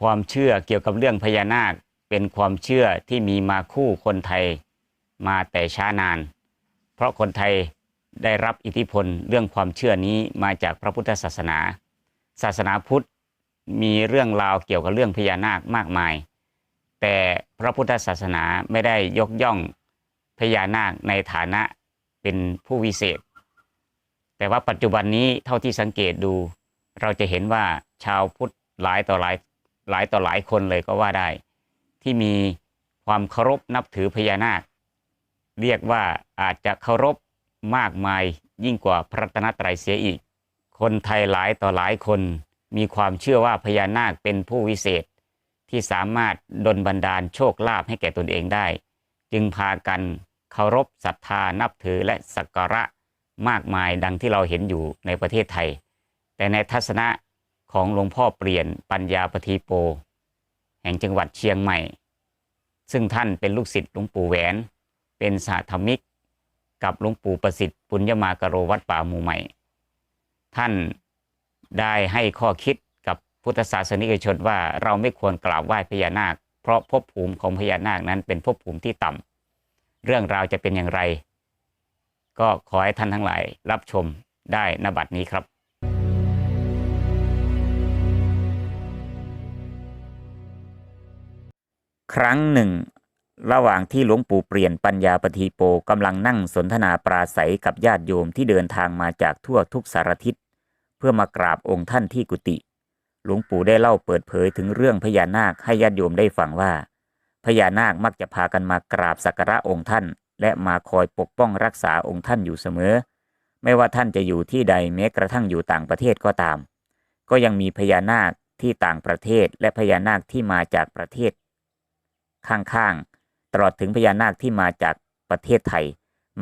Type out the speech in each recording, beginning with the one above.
ความเชื่อเกี่ยวกับเรื่องพญานาค เป็นความเชื่อที่มีมาคู่คนไทยมาแต่ช้านาน เพราะคนไทยได้รับอิทธิพลเรื่องความเชื่อนี้มาจากพระพุทธศาสนา ศาสนาพุทธมีเรื่องราวเกี่ยวกับเรื่องพญานาคมากมาย แต่พระพุทธศาสนาไม่ได้ยกย่องพญานาคในฐานะเป็นผู้วิเศษ แต่ว่าปัจจุบันนี้เท่าที่สังเกตดู เราจะเห็นว่าชาวพุทธหลายต่อหลาย หลายต่อหลายคนเลยก็ว่าได้ ที่มีความเคารพนับถือพญานาค เรียกว่าอาจจะเคารพมากมายยิ่งกว่าพระตนตรัยเสียอีก คนไทยหลายต่อหลายคน มีความเชื่อว่าพญานาคเป็นผู้วิเศษ ที่สามารถดลบันดาลโชคลาภให้แก่ตนเองได้ จึงพากันเคารพศรัทธานับถือและสักการะมากมายดังที่เราเห็นอยู่ในประเทศไทย แต่ในทัศนะ ของหลวงพ่อเปลี่ยนปัญญาปทีโป แห่งจังหวัดเชียงใหม่ ซึ่งท่านเป็นลูกศิษย์หลวงปู่แหวน เป็นสาธมิก กับหลวงปู่ประสิทธิ์ปุญญมากโรวัดป่ามูใหม่ ท่านได้ให้ข้อคิดกับพุทธศาสนิกชนว่าเราไม่ควรกราบไหว้พญานาค เพราะภพภูมิของพญานาคนั้นเป็นภพภูมิที่ต่ำเรื่องราวจะเป็นอย่างไร ก็ขอให้ท่านทั้งหลายรับชมได้นบัดนี้ครับ ครั้งหนึ่ง ระหว่างที่หลวงปู่เปลี่ยนปัญญาปทีโปกำลังนั่งสนทนาปราศัยกับญาติโยมที่เดินทางมาจากทั่วทุกสารทิศ เพื่อมากราบองค์ท่านที่กุฏิหลวงปู่ได้เล่าเปิดเผยถึงเรื่องพญานาคให้ญาติโยมได้ฟังว่า พญานาคมักจะพากันมากราบสักการะองค์ท่าน และมาคอยปกป้องรักษาองค์ท่านอยู่เสมอ ไม่ว่าท่านจะอยู่ที่ใดแม้กระทั่งอยู่ต่างประเทศก็ตาม ก็ยังมีพญานาคที่ต่างประเทศและพญานาคที่มาจากประเทศ ข้างๆ ตลอดถึงพญานาคที่มาจากประเทศไทย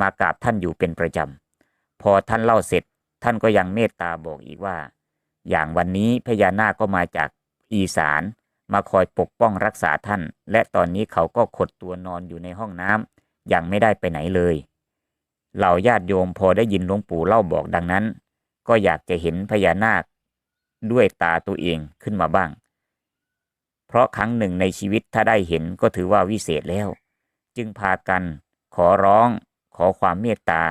มากราบท่านอยู่เป็นประจำ พอท่านเล่าเสร็จท่านก็ยังเมตตาบอกอีกว่า อย่างวันนี้พญานาคก็มาจากอีสาน มาคอยปกป้องรักษาท่าน และตอนนี้เขาก็ขดตัวนอนอยู่ในห้องน้ำยังไม่ได้ไปไหนเลยเหล่าญาติโยมพอได้ยินหลวงปู่เล่าบอกดังนั้น ก็อยากจะเห็นพญานาค ด้วยตาตัวเองขึ้นมาบ้าง ราะครั้งหนึ่งในชีวิตถ้าได้เห็นก็ถือว่าวิเศษแล้ว จึงพากันขอร้องขอความเมตตา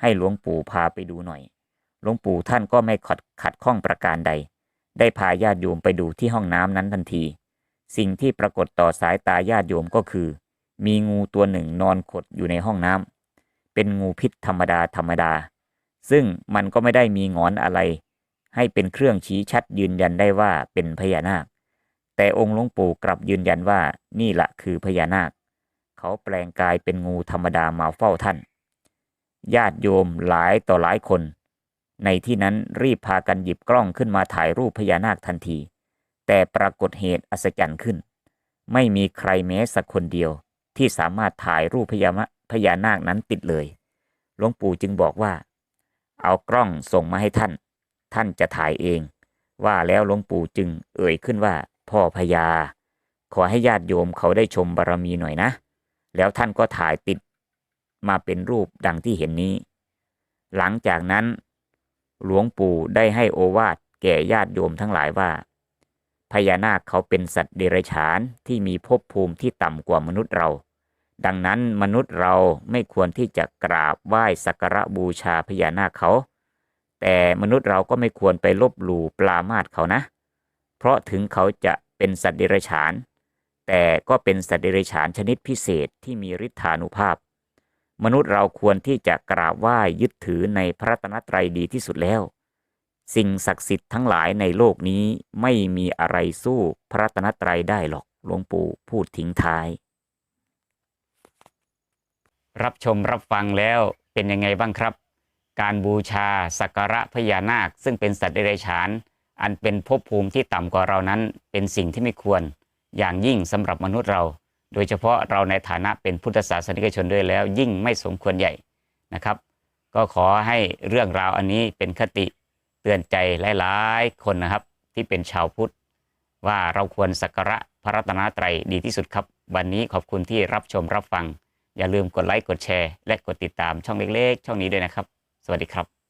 ให้หลวงปู่พาไปดูหน่อย หลวงปู่ท่านก็ไม่ขัดขัดข้องประการใด ได้พาญาติโยมไปดูที่ห้องน้ำนั้นทันที สิ่งที่ปรากฏต่อสายตาญาติโยมก็คือ มีงูตัวหนึ่งนอนขดอยู่ในห้องน้ำเป็นงูพิษธรรมดาธรรมดา ซึ่งมันก็ไม่ได้มีงอนอะไร ให้เป็นเครื่องชี้ชัดยืนยันได้ว่าเป็นพญานาค แต่องค์หลวงปู่กลับยืนยันว่านี่แหละคือพญานาค เขาแปลงกายเป็นงูธรรมดามาเฝ้าท่าน ญาติโยมหลายต่อหลายคน ในที่นั้นรีบพากันหยิบกล้องขึ้นมาถ่ายรูปพญานาคทันที แต่ปรากฏเหตุอัศจรรย์ขึ้น ไม่มีใครแม้สักคนเดียว ที่สามารถถ่ายรูปพญามะพญานาคนั้นติดเลย หลวงปู่จึงบอกว่า เอากล้องส่งมาให้ท่าน ท่านจะถ่ายเอง ว่าแล้วหลวงปู่จึงเอ่ยขึ้นว่า พ่อพญา ขอให้ญาติโยมเขาได้ชมบารมีหน่อยนะ แล้วท่านก็ถ่ายติดมาเป็นรูปดังที่เห็นนี้ หลังจากนั้น หลวงปู่ได้ให้โอวาทแก่ญาติโยมทั้งหลายว่า พญานาคเขาเป็นสัตว์เดรัจฉานที่มีภพภูมิที่ต่ำกว่ามนุษย์เรา ดังนั้นมนุษย์เราไม่ควรที่จะกราบไหว้สักการะบูชาพญานาคเขา แต่มนุษย์เราก็ไม่ควรไปลบหลู่ปลามาดเขานะ เพราะถึงเขาจะเป็นสัตว์เดรัจฉาน แต่ก็เป็นสัตว์เดรัจฉานชนิดพิเศษที่มีฤทธานุภาพ มนุษย์เราควรที่จะกราบไหว้ยึดถือในพระรัตนตรัยดีที่สุดแล้ว สิ่งศักดิ์สิทธิ์ทั้งหลายในโลกนี้ไม่มีอะไรสู้พระรัตนตรัยได้หรอกหลวงปู่พูดทิ้งท้าย รับชมรับฟังแล้วเป็นยังไงบ้างครับ การบูชาสักการะพญานาคซึ่งเป็นสัตว์เดรัจฉาน อันเป็นภพภูมิที่ต่ำกว่าเรานั้น เป็นสิ่งที่ไม่ควร อย่างยิ่งสำหรับมนุษย์เรา โดยเฉพาะเราในฐานะเป็นพุทธศาสนิกชนด้วยแล้ว ยิ่งไม่สมควรใหญ่นะครับ ก็ขอให้เรื่องราวอันนี้เป็นคติเตือนใจหลายๆ คนนะครับ ที่เป็นชาวพุทธ ว่าเราควรสักการะพระรัตนตรัยดีที่สุดครับ วันนี้ขอบคุณที่รับชมรับฟัง อย่าลืมกดไลค์กดแชร์ และกดติดตามช่องเล็กๆ ช่องนี้ด้วยนะครับ สวัสดีครับ